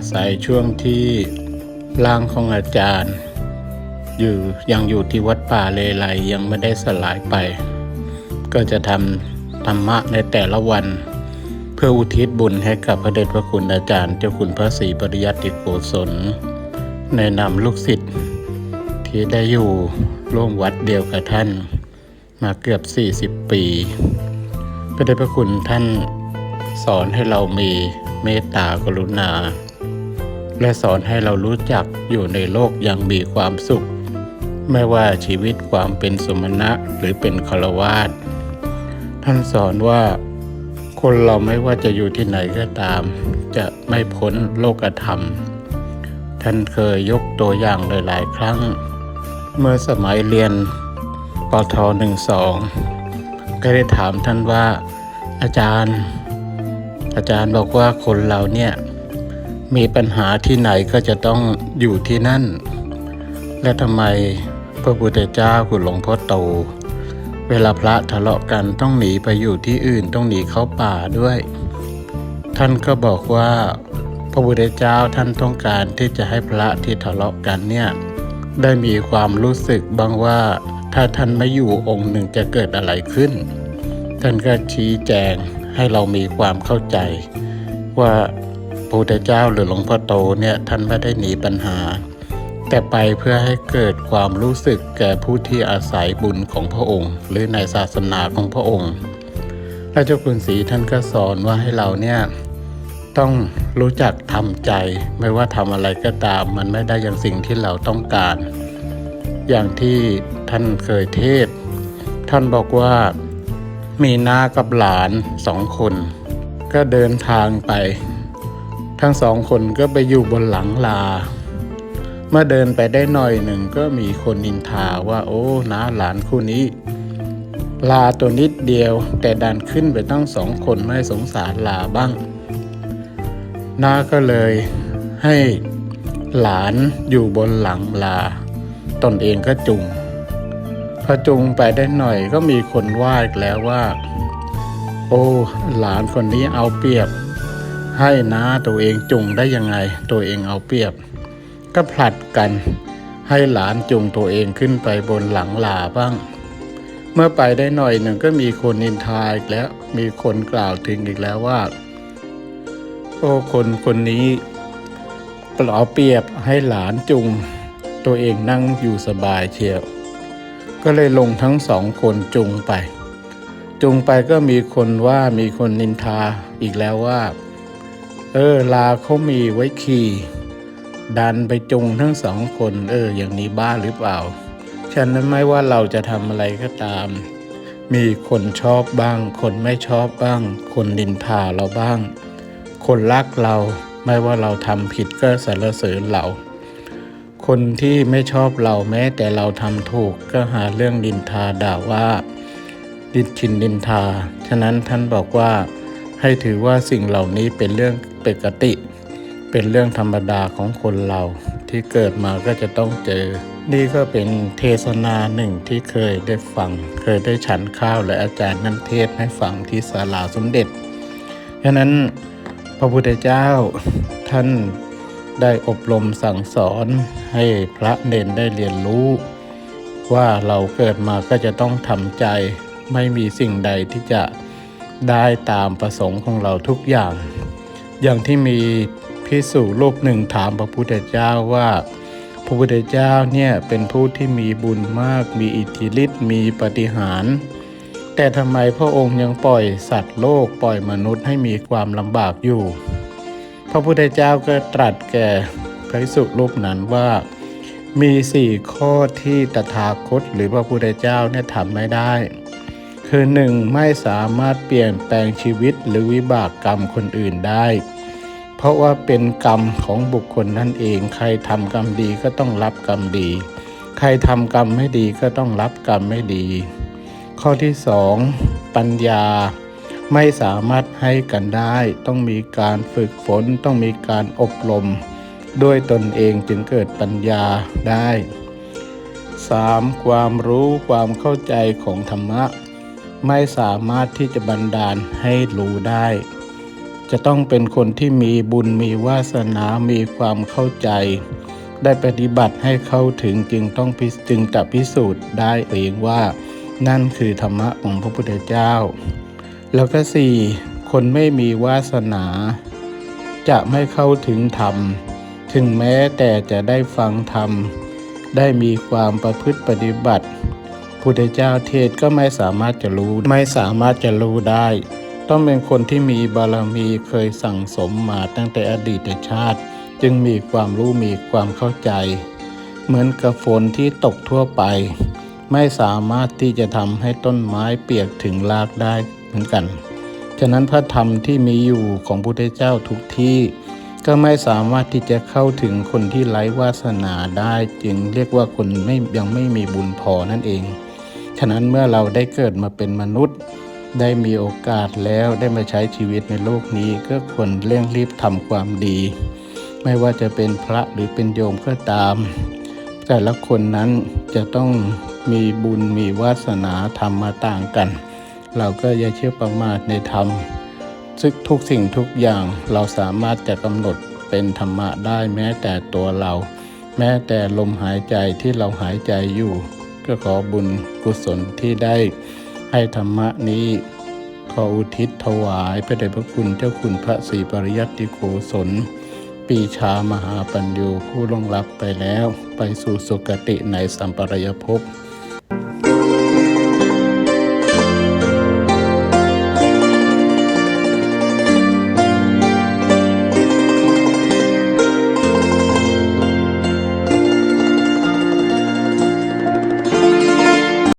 อาศัยช่วงที่ร่างของอาจารย์ อยู่ยังอยู่ที่วัดป่าเลไลยังไม่ได้สลายไป ก็จะทำธรรมะในแต่ละวัน เพื่ออุทิศบุญให้กับพระเดชพระคุณอาจารย์เจ้าคุณพระศรีปริยัติโกศลในนามลูกศิษย์ที่ได้อยู่ร่วมวัดเดียวกับท่าน มาเกือบ 40 ปีพระเดชพระคุณท่านสอนให้เรามีเมตตากรุณา และสอนให้เรารู้จักอยู่ในโลกอย่างมีความสุข ไม่ว่าชีวิตความเป็นสมณะหรือเป็นคารวาสท่านสอนว่าคนเราไม่ว่าจะอยู่ที่ไหนก็ตาม จะไม่พ้นโลกธรรม ท่านเคยยกตัวอย่างหลาย ๆ ครั้ง เมื่อสมัยเรียนปทหนึ่งสองก็ได้ถามท่านว่าอาจารย์ อาจารย์บอกว่าคนเราเนี่ย มีปัญหาที่ไหนก็จะต้องอยู่ที่นั่น และทำไมพระพุทธเจ้าคุณหลวงพ่อโต เวลาพระทะเลาะกันต้องหนีไปอยู่ที่อื่นต้องหนีเข้าป่าด้วย ท่านก็บอกว่าพระพุทธเจ้าท่านต้องการที่จะให้พระที่ทะเลาะกันเนี่ยได้มีความรู้สึกบ้างว่า ถ้าท่านไม่อยู่องค์หนึ่งจะเกิดอะไรขึ้น ท่านก็ชี้แจงให้เรามีความเข้าใจ ว่า พระพุทธเจ้าหรือหลวงพ่อโตเนี่ยท่านไม่ได้หนีปัญหา แต่ไปเพื่อให้เกิดความรู้สึกแก่ผู้ที่อาศัยบุญของพระองค์ หรือในศาสนาของพระองค์พระเจ้าคุณศรีท่านก็สอนว่าให้เราเนี่ยต้องรู้จักทำใจ ไม่ว่าทำอะไรก็ตาม มันไม่ได้อย่างสิ่งที่เราต้องการ อย่างที่ท่านเคยเทศ ท่านบอกว่ามีน้ากับหลานสองคน ก็เดินทางไป ทั้งสองคนก็ไปอยู่บนหลังลา เมื่อเดินไปได้หน่อยหนึ่งก็มีคนนินทาว่าโอ้น้าหลานคู่นี้ ลาตัวนิดเดียว แต่ดันขึ้นไปตั้งสองคนไม่สงสารลาบ้างน้าก็เลยให้หลานอยู่บนหลังลา ตนเองก็จุงพอจุงไปได้หน่อยก็มีคนว่าอีกแล้วว่า โอ้หลานคนนี้เอาเปรียบ ให้นะตัวเองจุงได้ยังไง ตัวเองเอาเปรียบ ก็ผลัดกันให้หลานจุงตัวเองขึ้นไปบนหลังลาบ้าง เมื่อไปได้หน่อยหนึ่งก็มีคนนินทาอีกแล้วมีคนกล่าวถึงอีกแล้วว่า โอ้คนคนนี้เอาเปรียบให้หลานจุง ตัวเองนั่งอยู่สบายเชียวก็เลยลงทั้งสองคนจุงไป จุงไปก็มีคนว่ามีคนนินทาอีกแล้วว่า เออ ลาเขามีไว้ขี่ดันไปจุงทั้งสองคน เออ อย่างนี้บ้าหรือเปล่าฉะนั้นไม่ว่าเราจะทำอะไรก็ตาม มีคนชอบบ้าง คนไม่ชอบบ้าง คนนินทาเราบ้าง คนรักเรา ไม่ว่าเราทำผิดก็สรรเสริญเรา คนที่ไม่ชอบเราแม้ แต่เราทำถูกก็หาเรื่องดินทาด่าว่า ดินชินดินทา ฉะนั้นท่านบอกว่า ให้ถือว่าสิ่งเหล่านี้เป็นเรื่องปกติ เป็นเรื่องธรรมดาของคนเราที่เกิดมาก็จะต้องเจอ นี่ก็เป็นเทศนาหนึ่งที่เคยได้ฟัง เคยได้ฉันข้าวและอาจารย์นั่นเทศให้ฟังที่ศาลาสมเด็จฉะนั้นพระพุทธเจ้าท่านได้อบรมสั่งสอนให้พระเนนได้เรียนรู้ ว่าเราเกิดมาก็จะต้องทำใจไม่มีสิ่งใดที่จะ ได้ตามประสงค์ของเราทุกอย่าง อย่างที่มีพิสูจรูปหนึ่งถามพระพุทธเจ้าว่า พระพุทธเจ้าเนี่ยเป็นผู้ที่มีบุญมาก มีอิทธิฤทธิ์มีปฏิหารแต่ทำไมพระองค์ยังปล่อยสัตว์โลกปล่อยมนุษย์ให้มีความลำบากอยู่ พระพุทธเจ้าก็ตรัสแก่พระภิกษุรูปนั้นว่า มีสี่ข้อที่ตถาคตหรือพระพุทธเจ้าเนี่ยทำไม่ได้ คือหนึ่งไม่สามารถเปลี่ยนแปลงชีวิตหรือวิบากกรรมคนอื่นได้ เพราะว่าเป็นกรรมของบุคคลนั่นเอง ใครทำกรรมดีก็ต้องรับกรรมดี ใครทำกรรมไม่ดีก็ต้องรับกรรมไม่ดี ข้อที่สองปัญญาไม่สามารถให้กันได้ ต้องมีการฝึกฝน ต้องมีการอบรม ด้วยตนเองจึงเกิดปัญญาได้ 3. ความรู้ความเข้าใจของธรรมะ ไม่สามารถที่จะบันดาลให้รู้ได้ จะต้องเป็นคนที่มีบุญมีวาสนามีความเข้าใจ ได้ปฏิบัติให้เข้าถึงจึงต้องพิจึงจะพิสูจน์ได้เองว่า นั่นคือธรรมะของพระพุทธเจ้า แล้วก็สี่คนไม่มีวาสนา จะไม่เข้าถึงธรรม ถึงแม้แต่จะได้ฟังธรรม ได้มีความประพฤติปฏิบัติ พุทธเจ้าเทศก็ไม่สามารถจะรู้ไม่สามารถจะรู้ได้ ต้องเป็นคนที่มีบารมีเคยสั่งสมมาตั้งแต่อดีตชาติ จึงมีความรู้มีความเข้าใจ เหมือนกับฝนที่ตกทั่วไป ไม่สามารถที่จะทำให้ต้นไม้เปียกถึงรากได้เหมือนกัน ฉะนั้นพระธรรมที่มีอยู่ของพุทธเจ้าทุกที่ก็ไม่สามารถที่จะเข้าถึงคนที่ไร้วาสนาได้ จึงเรียกว่าคนไม่ยังไม่มีบุญพอนั่นเอง ฉะนั้นเมื่อเราได้เกิดมาเป็นมนุษย์ ได้มีโอกาสแล้วได้มาใช้ชีวิตในโลกนี้ก็ควรเร่งรีบทำความดี ไม่ว่าจะเป็นพระหรือเป็นโยมก็ตาม แต่ละคนนั้นจะต้องมีบุญมีวาสนาธรรมมาต่างกัน เราก็อย่าเชื่อประมาทในธรรมซึ่งทุกสิ่งทุกอย่างเราสามารถจะกำหนดเป็นธรรมะได้แม้แต่ตัวเรา แม้แต่ลมหายใจที่เราหายใจอยู่ ก็ขอบุญกุศลที่ได้ให้ธรรมะนี้ ขออุทิศถวายพระเดชพระคุณเจ้าคุณพระศรีปริยัติโกศลปีชามหาปัญญูผู้ล่วงลับไปแล้ว ไปสู่สุคติในสัมปรายภพ